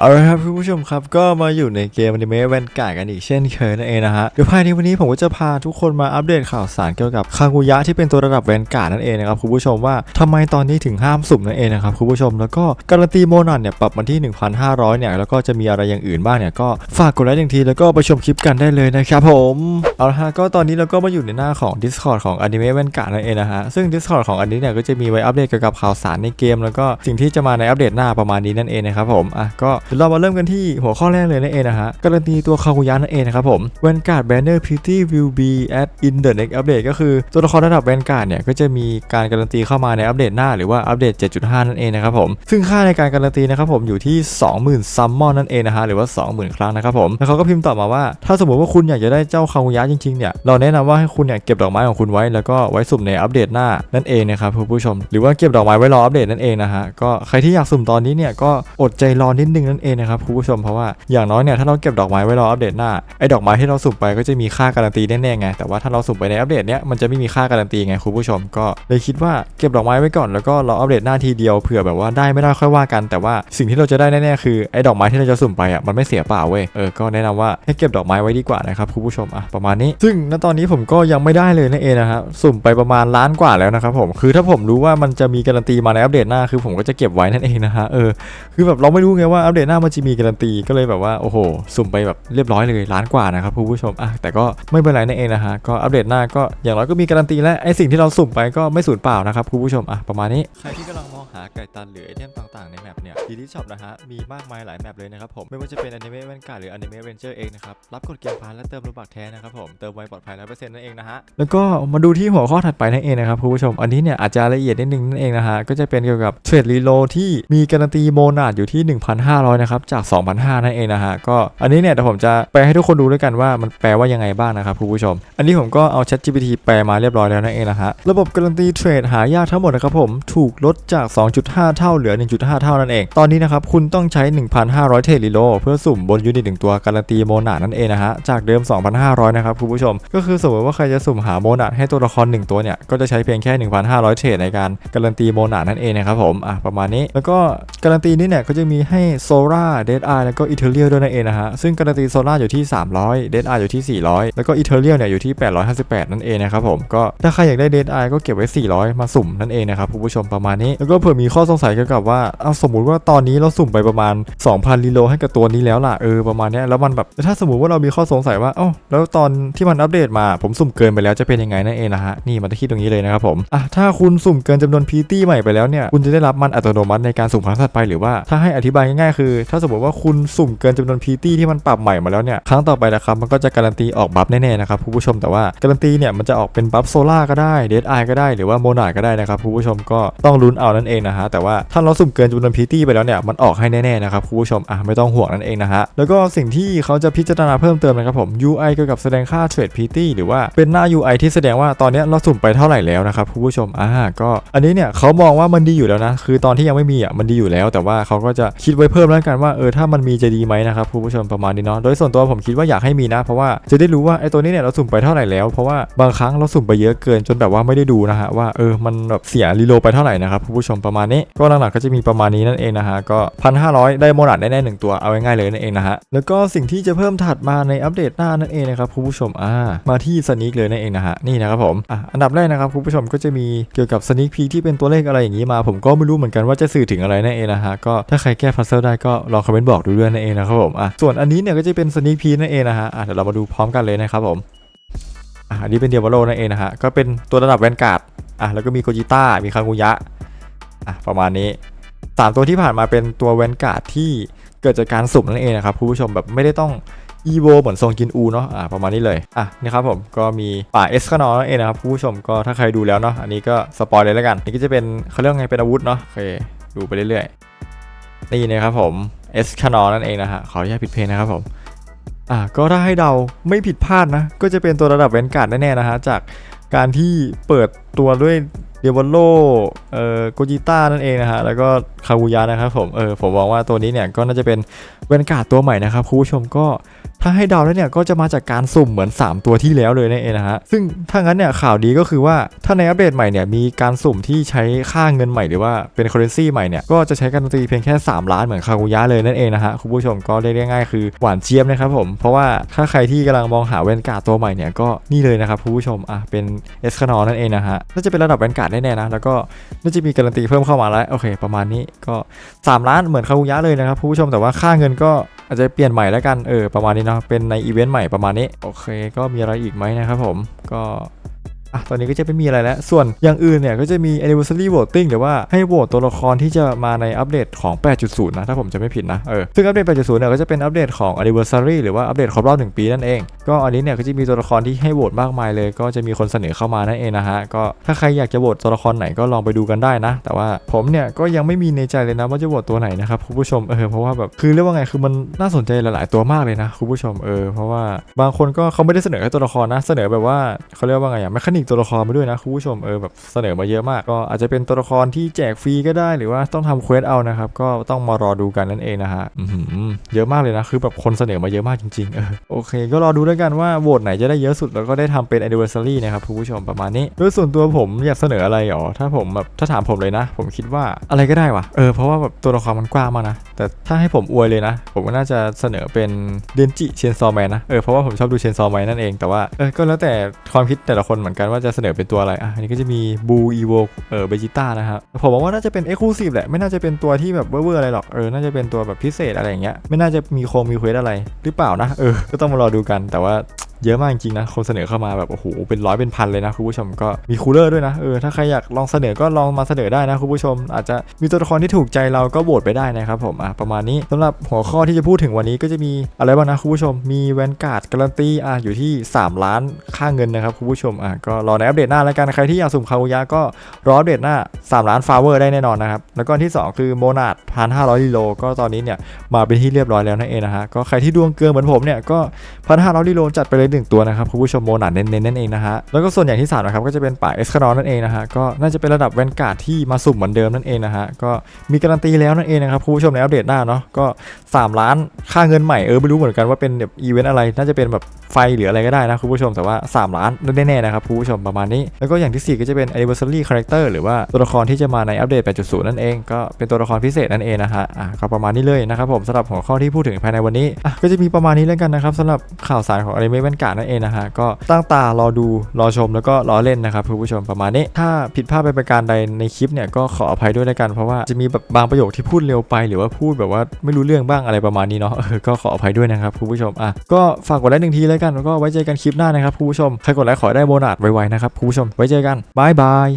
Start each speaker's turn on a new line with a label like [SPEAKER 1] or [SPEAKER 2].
[SPEAKER 1] เอาละครับคุณผู้ชมครับก็มาอยู่ในเกมอนิเมะแวนการ์ดกันอีกเช่นเคยนั่นเองนะฮะเดี๋ยวภายในวันนี้ผมก็จะพาทุกคนมาอัปเดตข่าวสารเกี่ยวกับคากุยะที่เป็นตัวระดับแวนการ์ดนั่นเองนะครับคุณผู้ชมว่าทำไมตอนนี้ถึงห้ามสุ่มนั่นเองนะครับคุณผู้ชมแล้วก็การันตีโมนันเนี่ยปรับมาที่ 1,500เนี่ยแล้วก็จะมีอะไรอย่างอื่นบ้างเนี่ยก็ฝากกดไลค์อย่างทีแล้วก็ไปชมคลิปกันได้เลยนะครับผมเอาละฮะก็ตอนนี้เราก็มาอยู่ในหน้าของ Discord ของอนิเมะแวนการ์ดนั่นเองนะฮะซึ่ง Discord ของอันนี้เนี่ยก็จะมีไว้อัปเดตเกี่ยวกับข่าวสารในเกม แล้วก็สิ่งที่จะมาในอัปเดตหน้าประมาณนี้นั่นเองนะครับผมอะก็เดี๋ยวเรามาเริ่มกันที่หัวข้อแรกเลยนั่นเองนะฮะการันตีตัวคากุยะนั่นเองนะครับผม Vanguard Banner Beauty will be at in the next update ก็คือตัวละครระดับ Vanguard เนี่ยก็จะมีการการันตีเข้ามาในอัปเดตหน้าหรือว่าอัปเดต 7.5 นั่นเองนะครับผมซึ่งค่าในการการันตีนะครับผมอยู่ที่ 20,000ซัมมอนนั่นเองนะฮะหรือว่า 20,000 ครั้งนะครับผมแล้วเขาก็พิมพ์ต่อมาว่า ถ้าสมมติว่าคุณอยากจะได้เจ้าคากุยะจริงๆเนี่ยเราแนะนำว่าให้คุณเนี่ยเก็บดอกไม้ของคุณไว้ แล้วก็ไว้สุ่มในอัปเดตหน้านั่นเองนะครับผู้ชม หรือว่าเก็บดอกไม้ไว้รออัปเดตนั่นเองนะฮะก็ใครที่อยากสุ่มตอนนี้เนี่ยก็อดใจรอนิดนึงนั่นเองนะครับคุณผู้ชมเพราะว่าอย่างน้อยเนี่ยถ้าเราเก็บดอกไม้ไว้รออัปเดตหน้าไอ้ดอกไม้ที่เราสุ่มไปก็จะมีค่าการันตีแน่ๆไงแต่ว่าถ้าเราสุ่มไปในอัปเดตเนี้ยมันจะไม่มีค่าการันตีไงคุณผู้ชม ก็เลยคิดว่าเก็บดอกไม้ไว้ก่อนแล้วก็รออัปเดตหน้าทีเดียวเผื่อแบบว่าได้ไม่ได้ค่อยว่ากัน แต่ว่าสิ่งที่เราจะได้แน่ๆคือไอ้ดอกไม้ที่เราจะสุ่มไปอะมันไม่เสียเปล่าเว้ยเออก็แนะนำว่าให้เก็บดอกไม้ไว้ดีกว่านะครับคุณผู้ชมอะประมาณนี้ ซึ่งณตอนนี้ผมก็ยังไม่ได้เลยนั่นเองนะครับสุ่มไปประมาณล้านกว่าแล้วนะครับผมคือถ้าผมรู้ว่ามันจะมีการันตีมาในอัปเดตหน้าคือผมก็จะเก็บไว้นั่นเองนะฮะเออคือแบบเราไม่รู้ไงว่าอัปเดตหน้ามันจะมีการันตีก็เลยแบบว่าโอ้โห สุ่มไปแบบเรียบร้อยเลยล้านกว่านะครับผู้ชมอะแต่ก็ไม่เป็นไรนั่นเองนะฮะก็อัปเดตหน้าก็อย่างน้อยก็มีการันตีและไอสิ่งที่เราสุ่มไปก็ไม่สูญเปล่านะครับผู้ชมอะประมาณนี้ใครที่กำลังมอง หาไก่ตันหรือไอเทมต่างๆในแมปเนี่ยดีที่ช็อปนะฮะมีมากมายหลายแมปเลยนะครับผมไม่ว่าจะเป็นอนิเมะแวนการ์ดหรืออนิเมะเวนเจอร์เองนะครับรับกดเกมพาร์และเติมรูปบัตรแท้นะครับผมเติมไวปลอดภัยร้อยเปอร์เซ็นต์นั่นเองนะฮะแล้วก็มาดูที่หัวข้อถัดไปนั่นเองนะครับคุณผู้ชมอันนี้เนี่ยอาจจะละเอียดนิดนึงนั่นเองนะฮะก็จะเป็นเกี่ยวกับเทรดรีโลที่มีการันตีโมนาดอยู่ที่ 1,500นะครับจาก 2,500นั่นเองนะฮะก็อันนี้เนี่ยเดี๋ยวผมจะแปลให้ทุกคนดูด้วยกันว่ามันแปลว่ายังไงบ้างนะครับคุณผู้ชม อันนี้ผมก็เอา Chat GPT แปลมาเรียบร้อยแล้วนั่นเองนะฮะระบบการันตีเทรดหายากทั้งหมดนะครับผมถูกลดจาก2.5 เท่าเหลือ 1.5 เท่านั่นเอง ตอนนี้นะครับคุณต้องใช้ 1,500 เทรดรีโลเพื่อสุ่มบนยูนิตหนึ่งตัวการันตีโมนาดนั่นเองนะฮะ จากเดิม 2,500 นะครับคุณผู้ชม ก็คือสมมติว่าใครจะสุ่มหาโมนาดให้ตัวละครหนึ่งตัวเนี่ย ก็จะใช้เพียงแค่ 1,500 เทรดในการการันตีโมนาดนั่นเองนะครับผมอะประมาณนี้ แล้วก็การันตีนี้เนี่ยก็จะมีให้โซล่าเดดไอแล้วก็อีเทเรียด้วยนั่นเองนะฮะซึ่งการันตีโซล่าอยู่ที่ 300เดดไออยู่ที่ 400 แล้วก็อีเทเรียเนี่ยอยู่ที่ 858 นั่นเองนะครับผมก็ถ้าใครอยากได้เดดไอก็เก็บไว้ 400 มาสุ่มนั่นเองนะครับคุณผู้ชมประมาณนี้แล้วก็เผื่อมีข้อสงสัยเกี่ยวกับว่าเอาสมมุติว่าตอนนี้เราสุ่มไปประมาณ 2,000รีโลให้กับตัวนี้แล้วล่ะเออประมาณเนี้ยแล้วมันแบบถ้าสมมติว่าเรามีข้อสงสัยว่าเอ้าแล้วตอนที่มันอัปเดตมาผมสุ่มเกินไปแล้วจะเป็นยังไงนั่นเองนะฮะนี่มันจะคิดตรงนี้เลยนะครับผมอะถ้าคุณสุ่มเกินจำนวนพีตี้ใหม่ไปแล้วเนี่ยคุณจะได้รับมันอัตโนมัติในการสุ่มครั้งถัดไปหรือว่าถ้าให้อธิบายง่ายๆคือ ถ้าสมมติว่าคุณสุ่มเกินจำนวนพีตี้ที่มันปรับใหม่มาแล้วเนี่ยครั้งต่อไปนะครับมันก็จะการันตีออกบัฟแน่ๆนะครับผู้ชมแต่ว่าการันตีเนี่ยมันจะออกเป็นบัฟโซล่าก็ได้เดดไอก็ได้หรือว่าโมนาก็ได้นะครับผู้ชมก็ต้องลุ้นเอานั่นเองนะฮะแต่ว่าถ้าเราสุ่มเกินจำนวนพีตี้ไปแล้วเนี่ยมันออกให้แน่ๆนะครับคุณผู้ชมอะไม่ต้องห่วงนั่นเองนะฮะแล้วก็สิ่งที่เขาจะพิจารณาเพิ่มเติมนะครับผม UI เกี่ยวกับแสดงค่าเทรดพีตี้หรือว่าเป็นหน้า UI ที่แสดงว่าตอนนี้เราสุ่มไปเท่าไหร่แล้วนะครับคุณผู้ชมอ่าก็อันนี้เนี่ยเขามองว่ามันดีอยู่แล้วนะคือตอนที่ยังไม่มีอะมันดีอยู่แล้ว แต่ว่าเขาก็จะคิดไว้เพิ่มแล้วกันว่าเออถ้ามันมีจะดีไหมนะครับคุณผู้ชมประมาณนี้เนาะโดยส่วนตัวผมคิดว่าอยากให้มีนะ เพราะว่าจะได้รู้ว่าไอ้ตัวนี้เนี่ยเราสุ่มไปเท่าไหร่แล้ว เพราะว่าบางครั้งเราสุ่มไปเยอะเกินจนแบบว่าไม่ได้ดูนะฮะว่าเออมันแบบเสียรีโลไปเท่าไหร่นะครับคุณผู้ชมประมาณนี้ ก็หลักๆก็จะมีประมาณนี้นั่นเองนะฮะ ก็พันห้าร้อยได้โมนัดแน่ๆหนึ่งตัว เอาง่ายๆเลยนั่นเองนะฮะ แล้วก็สิ่งที่จะเพิ่มถัดมาในอัปเดตหน้านั่นเองนะครับคุณผู้ชม อ่า มาที่สนิกเลยนั่นเองนะฮะ นี่นะครับผม อะ อันดับแรกนะครับคุณผู้ชมก็จะมีเกี่ยวกับสนิกพีที่เป็นตัวเลขอะไรอย่างนี้มา ผมก็ไม่รู้เหมือนกันว่าจะสื่อถึงอะไรนั่นเองนะฮะ ก็ถ้าใครแก้พัซเซิลได้ก็ลองคอมเมนต์บอกดูด้วยนั่นเองนะครับผม อะ ส่วนอันนี้เนี่ยก็จะเป็นสนิกพีนั่นเองนะฮะ อะเดี๋ยวเรามาดูพร้อมกันเลยนะครับผมอะอันนี้เป็นเดียวโลนั่นเองนะฮะ ก็เป็นตัวระดับแวนการ์ด อะ แล้วก็มีโกจิต้า มีคางูยะ อะประมาณนี้สามตัวที่ผ่านมาเป็นตัวแวนการ์ดที่เกิดจากการสุ่มนั่นเองนะครับคุณผู้ชมแบบไม่ได้ต้องอีโวเหมือนทรงกินอูเนาะอ่าประมาณนี้เลยอะนี่ครับผมก็มีป่าเอสคานอนั่นเองนะครับผู้ชมก็ถ้าใครดูแล้วเนาะอันนี้ก็สปอยเลยแล้วกันนี่ก็จะเป็นเขาเรียกว่าไงเป็นอาวุธเนาะโอเคดูไปเรื่อยๆนี่นะครับผมเอสคานอนั่นเองนะฮะขออนุญาตผิดเพลงนะครับผมอะก็ถ้าให้เดาไม่ผิดพลาดนะก็จะเป็นตัวระดับแวนการ์ดแน่ๆนะฮะจากการที่เปิดตัวด้วย เดวอลโลเอ่อโกจิต้านั่นเองนะฮะ แล้วก็คากุยะนะครับผม เออ ผมมองว่าตัวนี้เนี่ยก็น่าจะเป็นแวนการ์ดตัวใหม่นะครับคุณผู้ชมก็ถ้าให้เดาแล้วเนี่ยก็จะมาจากการสุ่มเหมือน 3 ตัวที่แล้วเลยนั่นเองนะฮะ ซึ่งถ้างั้นเนี่ยข่าวดีก็คือว่าถ้าในอัปเดตใหม่เนี่ยมีการสุ่มที่ใช้ค่าเงินใหม่หรือว่าเป็น currency ใหม่เนี่ยก็จะใช้การันตีเพียงแค่ 3 ล้านเหมือนคากุยะเลยนั่นเองนะฮะคุณผู้ชมก็เรียกง่ายๆคือหวานเจี๊ยบนะครับผม เพราะว่าถ้าใครที่กำลังมองหาแวนการ์ดตัวใหม่เนี่ยก็นี่เลยนะครับคุณผู้ชมอะเป็นเอสคานอนั่นเองนะฮะน่าจะเป็นระดับแวนการ์ดแน่ๆนะ แล้วก็น่าจะมีการันตีเพิ่มเข้ามาแล้ว โอเค ประมาณนี้ก็ 3 ล้านเหมือนคาบุยะเลยนะครับผู้ชมแต่ว่าค่าเงินก็อาจจะเปลี่ยนใหม่แล้วกันเออประมาณนี้เนาะเป็นในอีเวนต์ใหม่ประมาณนี้ โอเค ก็มีอะไรอีกไหมนะครับผมก็ อะตอนนี้ก็จะไม่มีอะไรแล้ว ส่วนอย่างอื่นเนี่ยก็จะมี anniversary voting หรือว่าให้โหวตตัวละครที่จะมาในอัปเดตของ 8.0 นะ ถ้าผมจะไม่ผิดนะ เออ ซึ่งอัปเดต 8.0 เนี่ยก็จะเป็นอัปเดตของ anniversary หรือว่าอัปเดตครบรอบ 1 ปีนั่นเอง ก็อันนี้เนี่ยก็จะมีตัวละครที่ให้โหวตมากมายเลย ก็จะมีคนเสนอเข้ามานั่นเองนะฮะ ก็ถ้าใครอยากจะโหวตตัวละครไหนก็ลองไปดูกันได้นะ แต่ว่าผมเนี่ยก็ยังไม่มีในใจเลยนะว่าจะโหวตตัวไหนนะครับคุณผู้ชม เออ เพราะว่าแบบคือเรียกว่าไง คือมันน่าสนใจหลาย ๆ ตัวมากเลยนะคุณผู้ชม เออ เพราะว่าบางคนก็เขาไม่ได้เสนอแค่ตัวละครนะ เสนอแบบว่าเขาเรียกว่าไงอะแมคานิกตัวละครมาด้วยนะคุณผู้ชมเออแบบเสนอมาเยอะมาก ก็อาจจะเป็นตัวละครที่แจกฟรีก็ได้หรือว่าต้องทำเควสเอานะครับก็ต้องมารอดูกันนั่นเองนะฮะเยอะมากเลยนะคือแบบคนเสนอมาเยอะมากจริงๆเออโอเค ก็รอดูแล้วกันว่าโหวตไหนจะได้เยอะสุดแล้วก็ได้ทำเป็น anniversary นะครับคุณผู้ชมประมาณนี้โดยส่วนตัวผมอยากเสนออะไรอ๋อถ้าผมแบบถ้าถามผมเลยนะ ผมคิดว่าอะไรก็ได้วะเออเพราะว่าแบบตัวละครมันกว้างมากนะ แต่ถ้าให้ผมอวยเลยนะ ผมก็น่าจะเสนอเป็นเดนจิเชนซอแมนนะ เออ เพราะว่าผมชอบดูเชนซอแมนนั่นเอง แต่ว่า เออ ก็แล้วแต่ความคิดแต่ละคนเหมือนกันว่าจะเสนอเป็นตัวอะไร อะ อันนี้ก็จะมีบูอีโวเออเบจิต้านะครับผมบอกว่าน่าจะเป็นเอ็กซ์คลูซีฟแหละ ไม่น่าจะเป็นตัวที่แบบเวอร์ๆอะไรหรอก เออ น่าจะเป็นตัวแบบพิเศษอะไรอย่างเงี้ย ไม่น่าจะมีโครงมีเควสอะไร หรือเปล่านะ เออ ก็ต้องมารอดูกัน แต่ว่า เยอะมากจริงนะ คนเสนอเข้ามาแบบโอ้โหเป็นร้อยเป็นพันเลยนะคุณผู้ชมก็มีคูลเลอร์ด้วยนะเออถ้าใครอยากลองเสนอก็ลองมาเสนอได้นะคุณผู้ชม อาจจะมีตัวละครที่ถูกใจเราก็โหวตไปได้นะครับผมอะประมาณนี้สำหรับหัวข้อที่จะพูดถึงวันนี้ก็จะมีอะไรบ้างนะคุณผู้ชม มีแวนการ์ดการันตีอะอยู่ที่ 3 ล้านค่าเงินนะครับคุณผู้ชมอะก็รอในอัปเดตหน้าแล้วกันใครที่อยากสุ่มคาวยะก็รออัปเดตหน้า 3 ล้านฟาเวอร์ได้แน่นอนนะครับแล้วก็ที่สองคือโมนาดพันห้าร้อยลิโลก็ตอนนี้เนี่ยมาเป็นที่เรียบร้อยแล้วนั่นเองนะฮะก็ใครที่ดวงเกินเหมือนผมเนี่ยก็พันห้าร้อยลิโลจัดไปเลยหนึ่งตัวนะครับคุณผู้ชมโมนาเน้นๆนั่นเองนะฮะแล้วก็ส่วนอย่างที่สามนะครับก็จะเป็นป่าเอสคารอนนั่นเองนะฮะก็น่าจะเป็นระดับแวนการ์ดที่มาสุ่มเหมือนเดิมนั่นเองนะฮะก็มีการันตีแล้วนั่นเองนะครับคุณผู้ชมในอัปเดตหน้าเนาะก็ 3 ล้านค่าเงินใหม่เออไม่รู้เหมือนกันว่าเป็นแบบอีเวนต์อะไรน่าจะเป็นแบบ ไฟหรืออะไรก็ได้นะคุณผู้ชมแต่ว่า 3 ล้านแน่ๆนะครับคุณผู้ชมประมาณนี้ แล้วก็อย่างที่ 4 ก็จะเป็น anniversary character หรือว่าตัวละครที่จะมาในอัปเดต 8.0 นั่นเอง ก็เป็นตัวละครพิเศษนั่นเองนะฮะอะก็ประมาณนี้เลยนะครับผมสำหรับหัวข้อที่พูดถึงภายในวันนี้อะก็จะมีประมาณนี้แล้วกันนะครับสำหรับข่าวสารของอนิเมะแวนการ์ดนั่นเองนะฮะก็ตั้งตารอดูรอชมแล้วก็รอเล่นนะครับคุณผู้ชมประมาณนี้ ถ้าผิดพลาดไปประการใดในคลิปเนี่ยก็ขออภัยด้วยแล้วกันเพราะว่าจะมีแบบบางประโยคที่พูดเร็วไป หรือว่าพูดแบบว่าไม่รู้เรื่องบ้างอะไรประมาณนี้เนาะก็ขออภัยด้วยนะครับคุณผู้ชมอะก็ฝากกดไลค์หนึ่งทีแล้วกันแล้วก็ไว้เจอกันคลิปหน้านะครับคุณผู้ชมใครกดไลค์ขอได้โบนัสไวๆนะครับคุณผู้ชมไว้เจอกันบายบาย